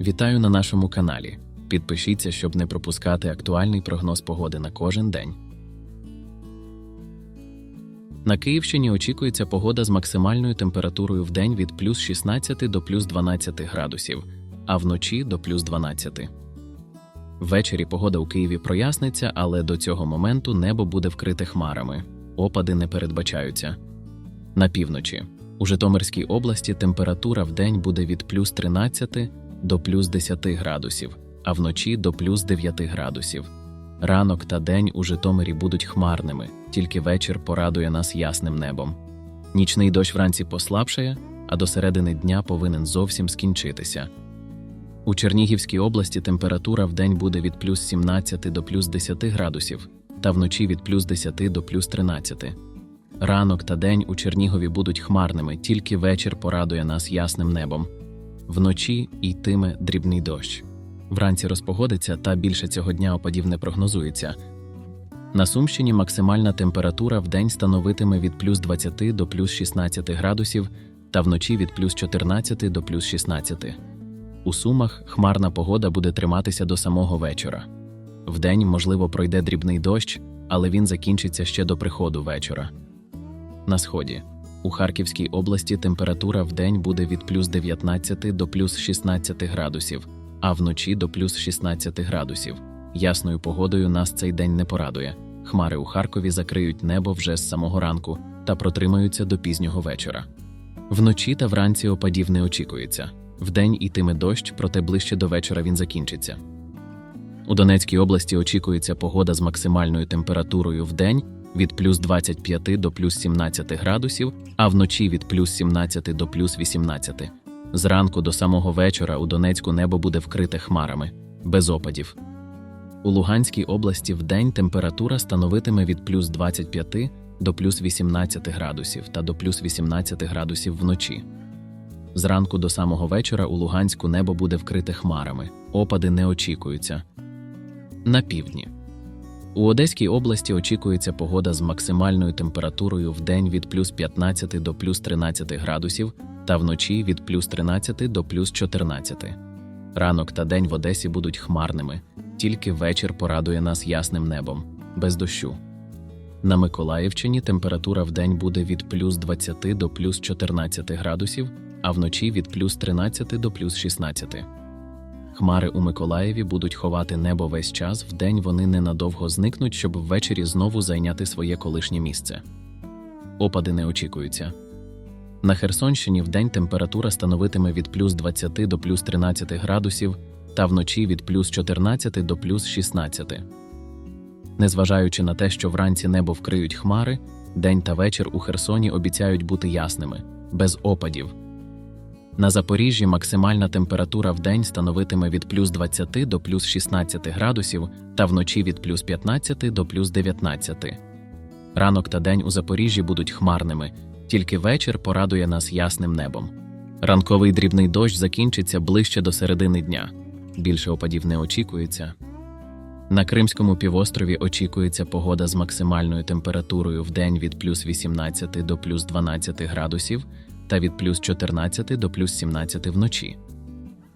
Вітаю на нашому каналі. Підпишіться, щоб не пропускати актуальний прогноз погоди на кожен день. На Київщині очікується погода з максимальною температурою в день від плюс 16 до плюс 12 градусів, а вночі до плюс 12. Ввечері погода у Києві проясниться, але до цього моменту небо буде вкрите хмарами. Опади не передбачаються. На півночі. У Житомирській області температура в день буде від плюс 13 до плюс 10 градусів, а вночі до плюс 9 градусів. Ранок та день у Житомирі будуть хмарними, тільки вечір порадує нас ясним небом. Нічний дощ вранці послабшає, а до середини дня повинен зовсім скінчитися. У Чернігівській області температура в день буде від плюс 17 до плюс 10 градусів, та вночі від плюс 10 до плюс 13. Ранок та день у Чернігові будуть хмарними, тільки вечір порадує нас ясним небом. Вночі йтиме дрібний дощ. Вранці розпогодиться, та більше цього дня опадів не прогнозується. На Сумщині максимальна температура в день становитиме від плюс 20 до плюс 16 градусів, та вночі від плюс 14 до плюс 16. У Сумах хмарна погода буде триматися до самого вечора. Вдень, можливо, пройде дрібний дощ, але він закінчиться ще до приходу вечора. На сході. У Харківській області температура в день буде від плюс 19 до плюс 16 градусів, а вночі до плюс 16 градусів. Ясною погодою нас цей день не порадує. Хмари у Харкові закриють небо вже з самого ранку та протримаються до пізнього вечора. Вночі та вранці опадів не очікується. Вдень ітиме дощ, проте ближче до вечора він закінчиться. У Донецькій області очікується погода з максимальною температурою в день від плюс 25 до плюс 17 градусів, а вночі від плюс 17 до плюс 18. Зранку до самого вечора у Донецьку небо буде вкрите хмарами, без опадів. У Луганській області вдень температура становитиме від плюс 25 до плюс 18 градусів та до плюс 18 градусів вночі. Зранку до самого вечора у Луганську небо буде вкрите хмарами, опади не очікуються. На півдні. У Одеській області очікується погода з максимальною температурою в день від плюс 15 до плюс 13 градусів та вночі від плюс 13 до плюс 14. Ранок та день в Одесі будуть хмарними, тільки вечір порадує нас ясним небом, без дощу. На Миколаївщині температура в день буде від плюс 20 до плюс 14 градусів, а вночі від плюс 13 до плюс 16. Хмари у Миколаєві будуть ховати небо весь час, вдень вони ненадовго зникнуть, щоб ввечері знову зайняти своє колишнє місце. Опади не очікуються. На Херсонщині вдень температура становитиме від плюс 20 до плюс 13 градусів, та вночі від плюс 14 до плюс 16. Незважаючи на те, що вранці небо вкриють хмари, день та вечір у Херсоні обіцяють бути ясними, без опадів. На Запоріжжі максимальна температура в день становитиме від плюс 20 до плюс 16 градусів та вночі від плюс 15 до плюс 19. Ранок та день у Запоріжжі будуть хмарними, тільки вечір порадує нас ясним небом. Ранковий дрібний дощ закінчиться ближче до середини дня. Більше опадів не очікується. На Кримському півострові очікується погода з максимальною температурою в день від плюс 18 до плюс 12 градусів та від плюс 14 до плюс 17 вночі.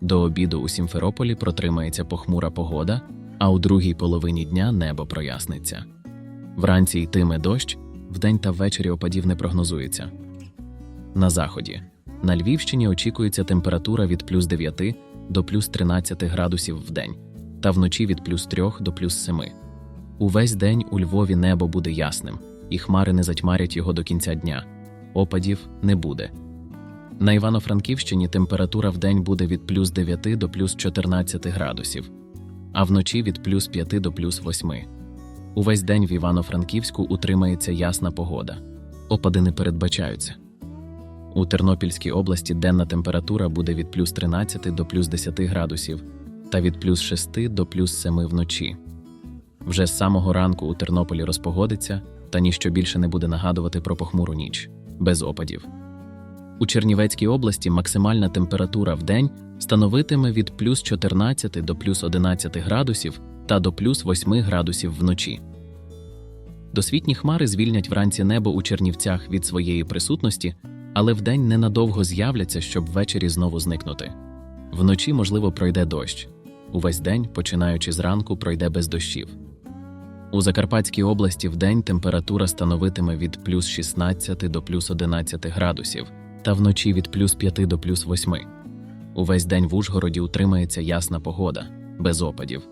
До обіду у Сімферополі протримається похмура погода, а у другій половині дня небо проясниться. Вранці йтиме дощ, вдень та ввечері опадів не прогнозується. На заході. На Львівщині очікується температура від плюс 9 до плюс 13 градусів в день, та вночі від плюс 3 до плюс 7. Увесь день у Львові небо буде ясним, і хмари не затьмарять його до кінця дня. Опадів не буде. На Івано-Франківщині температура в день буде від плюс 9 до плюс 14 градусів, а вночі від плюс 5 до плюс 8. Увесь день в Івано-Франківську утримається ясна погода. Опади не передбачаються. У Тернопільській області денна температура буде від плюс 13 до плюс 10 градусів та від плюс 6 до плюс 7 вночі. Вже з самого ранку у Тернополі розпогодиться, та ніщо більше не буде нагадувати про похмуру ніч без опадів. У Чернівецькій області максимальна температура в день становитиме від плюс 14 до плюс 11 градусів та до плюс 8 градусів вночі. Досвітні хмари звільнять вранці небо у Чернівцях від своєї присутності, але вдень ненадовго з'являться, щоб ввечері знову зникнути. Вночі, можливо, пройде дощ. Увесь день, починаючи зранку, пройде без дощів. У Закарпатській області вдень температура становитиме від плюс 16 до плюс 11 градусів, та вночі від плюс 5 до плюс 8. Увесь день в Ужгороді утримається ясна погода, без опадів.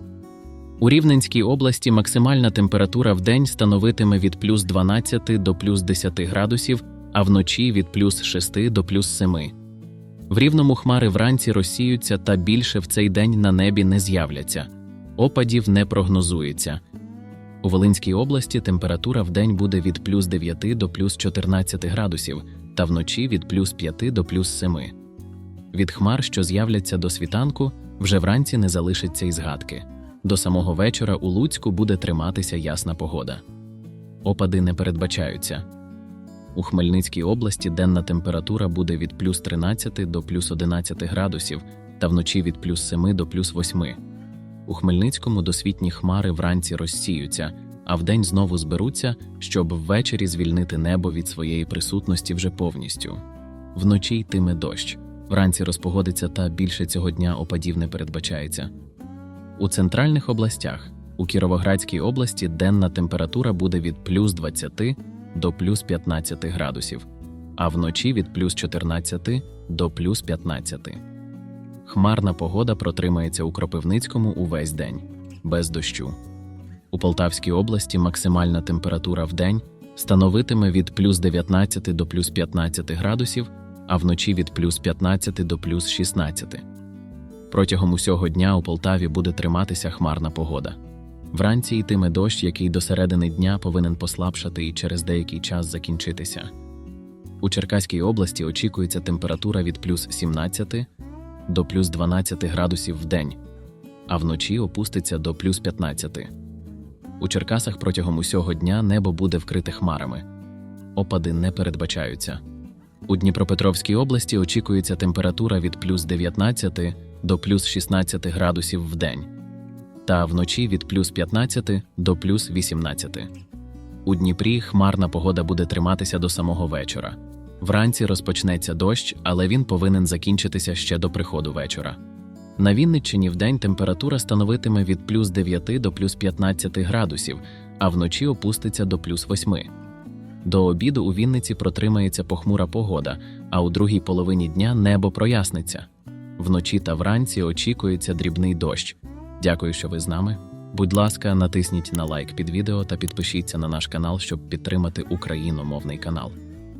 У Рівненській області максимальна температура в день становитиме від плюс 12 до плюс 10 градусів, а вночі від плюс 6 до плюс 7. В рівному хмари вранці розсіються та більше в цей день на небі не з'являться. Опадів не прогнозується. У Волинській області температура в день буде від плюс 9 до плюс 14 градусів, та вночі від плюс 5 до плюс 7. Від хмар, що з'являться до світанку, вже вранці не залишиться й згадки. До самого вечора у Луцьку буде триматися ясна погода. Опади не передбачаються. У Хмельницькій області денна температура буде від плюс 13 до плюс 11 градусів та вночі від плюс 7 до плюс 8. У Хмельницькому досвітні хмари вранці розсіються, а вдень знову зберуться, щоб ввечері звільнити небо від своєї присутності вже повністю. Вночі йтиме дощ. Вранці розпогодиться та більше цього дня опадів не передбачається. У центральних областях у Кіровоградській області денна температура буде від плюс 20 до плюс 15 градусів, а вночі від плюс 14 до плюс 15. Хмарна погода протримається у Кропивницькому увесь день, без дощу. У Полтавській області максимальна температура в день становитиме від плюс 19 до плюс 15 градусів, а вночі від плюс 15 до плюс 16. Протягом усього дня у Полтаві буде триматися хмарна погода. Вранці йтиме дощ, який до середини дня повинен послабшати і через деякий час закінчитися. У Черкаській області очікується температура від плюс 17 до плюс 12 градусів в день, а вночі опуститься до плюс 15. У Черкасах протягом усього дня небо буде вкрите хмарами. Опади не передбачаються. У Дніпропетровській області очікується температура від плюс 19 до плюс 16 градусів в день, та вночі від плюс 15 до плюс 18. У Дніпрі хмарна погода буде триматися до самого вечора. Вранці розпочнеться дощ, але він повинен закінчитися ще до приходу вечора. На Вінниччині вдень температура становитиме від плюс 9 до плюс 15 градусів, а вночі опуститься до плюс 8. До обіду у Вінниці протримається похмура погода, а у другій половині дня небо проясниться. Вночі та вранці очікується дрібний дощ. Дякую, що ви з нами. Будь ласка, натисніть на лайк під відео та підпишіться на наш канал, щоб підтримати україномовний канал.